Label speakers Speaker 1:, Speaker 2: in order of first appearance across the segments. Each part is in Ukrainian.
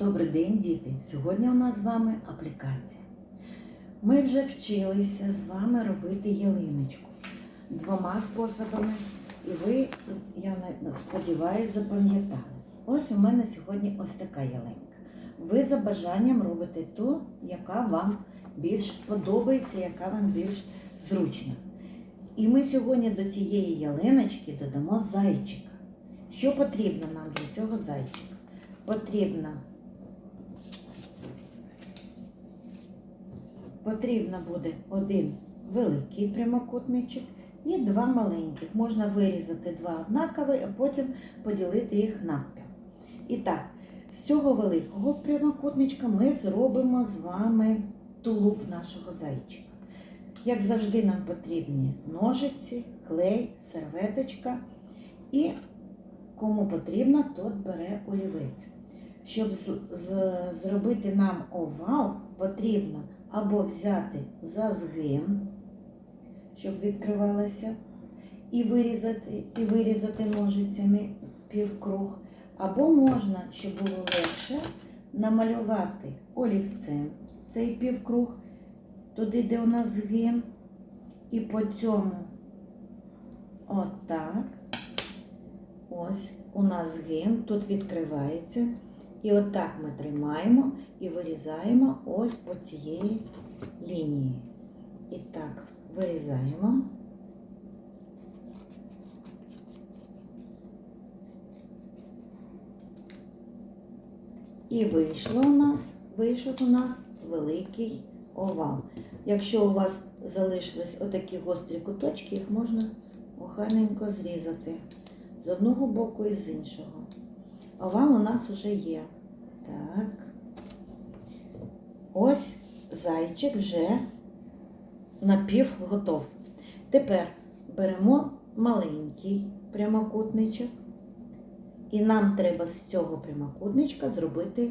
Speaker 1: Добрий день, діти! Сьогодні у нас з вами аплікація. Ми вже вчилися з вами робити ялиночку двома способами, і ви, я сподіваюся, запам'ятали. Ось у мене сьогодні ось така ялинка. Ви за бажанням робите ту, яка вам більш подобається, яка вам більш зручна. І ми сьогодні до цієї ялиночки додамо зайчика. Що потрібно нам для цього зайчика? Потрібно Потрібно буде один великий прямокутничок і два маленьких. Можна вирізати два однакові, а потім поділити їх навпіл. І так, з цього великого прямокутничка ми зробимо з вами тулуб нашого зайчика. Як завжди, нам потрібні ножиці, клей, серветочка і кому потрібно, тот бере олівець. Щоб зробити нам овал, потрібно або взяти за згин, щоб відкривалося, і вирізати, і вирізати ножицями півкруг, або можна, щоб було легше, намалювати олівцем цей півкруг, туди, де у нас згин, і по цьому отак. Ось у нас згин, тут відкривається. І отак ми тримаємо і вирізаємо ось по цієї лінії. І так, вирізаємо. І вийшло у нас, вийшов у нас великий овал. Якщо у вас залишились отакі гострі куточки, їх можна охайненько зрізати з одного боку і з іншого. Овал у нас вже є. Так. Ось зайчик вже напів готов. Тепер беремо маленький прямокутничок. І нам треба з цього прямокутничка зробити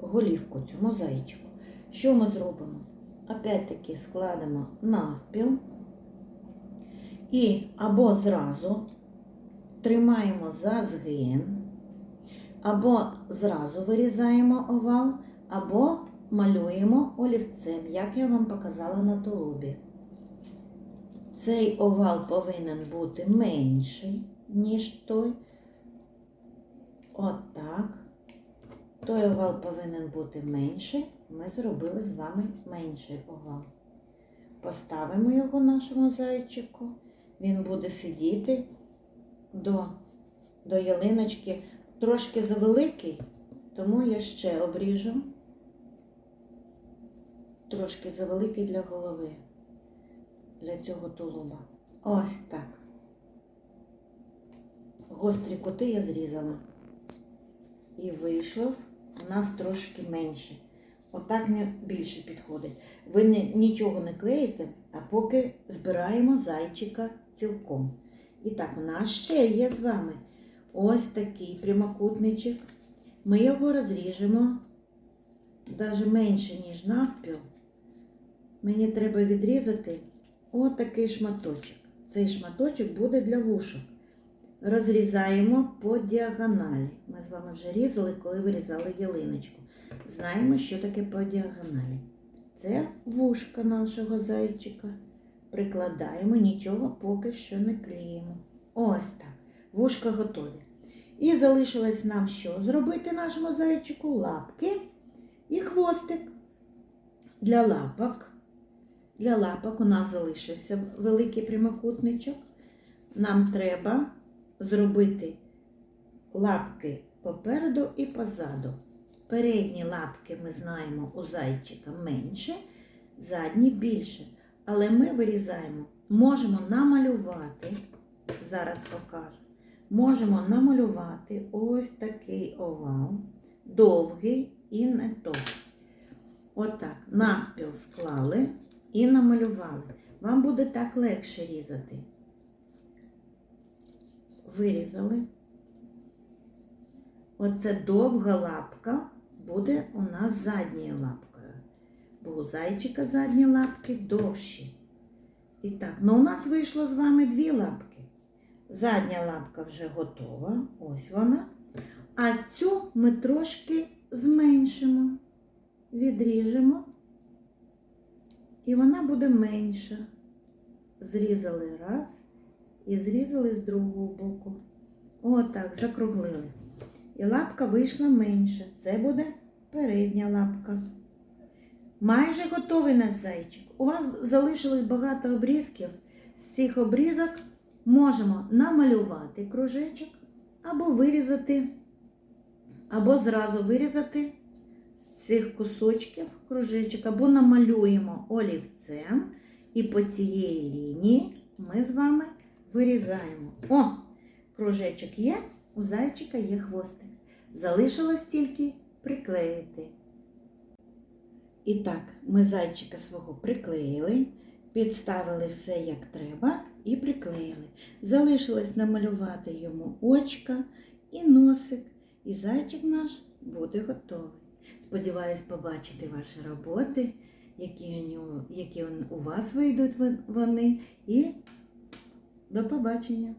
Speaker 1: голівку цьому зайчику. Що ми зробимо? Опять-таки складемо навпіл. І або зразу тримаємо за згин. Або зразу вирізаємо овал, або малюємо олівцем, як я вам показала на тулубі. Цей овал повинен бути менший, ніж той. Отак. Той овал повинен бути менший. Ми зробили з вами менший овал. Поставимо його нашому зайчику. Він буде сидіти до, до ялиночки трошки завеликий, тому я ще обріжу. Трошки завеликий для голови, для цього тулуба. Ось так. Гострі кути я зрізала. І вийшло у нас трошки менше. Отак не більше підходить. Ви нічого не клеїте, а поки збираємо зайчика цілком. І так, у нас ще є з вами ось такий прямокутничок. Ми його розріжемо навіть менше, ніж навпіл. Мені треба відрізати отакий шматочок. Цей шматочок буде для вушок. Розрізаємо по діагоналі. Ми з вами вже різали, коли вирізали ялиночку. Знаємо, що таке по діагоналі. Це вушка нашого зайчика. Прикладаємо, нічого поки що не клеїмо. Ось так. Вушка готові. І залишилось нам що? Зробити нашому зайчику лапки і хвостик. Для лапок. Для лапок у нас залишився великий прямокутничок. Нам треба зробити лапки попереду і позаду. Передні лапки ми знаємо у зайчика менше, задні більше. Але ми вирізаємо, можемо намалювати, зараз покажу, можемо намалювати ось такий овал, довгий і не товстий. Отак, навпіл склали і намалювали. Вам буде так легше різати. Вирізали. Оце довга лапка буде у нас задньою лапкою. Бо у зайчика задні лапки довші. І так, ну у нас вийшло з вами дві лапки. Задня лапка вже готова, ось вона. А цю ми трошки зменшимо, відріжемо, і вона буде менша. Зрізали раз і зрізали з другого боку. Отак, закруглили. І лапка вийшла менша. Це буде передня лапка. Майже готовий наш зайчик. У вас залишилось багато обрізків. З цих обрізок можемо намалювати кружечок, або вирізати, або зразу вирізати з цих кусочків кружечок, або намалюємо олівцем, і по цієї лінії ми з вами вирізаємо. О, кружечок є, у зайчика є хвостик. Залишилось тільки приклеїти. І так, ми зайчика свого приклеїли, підставили все як треба і приклеїли. Залишилось намалювати йому очка і носик, і зайчик наш буде готовий. Сподіваюсь побачити ваші роботи, які, які у вас вийдуть вони. І до побачення!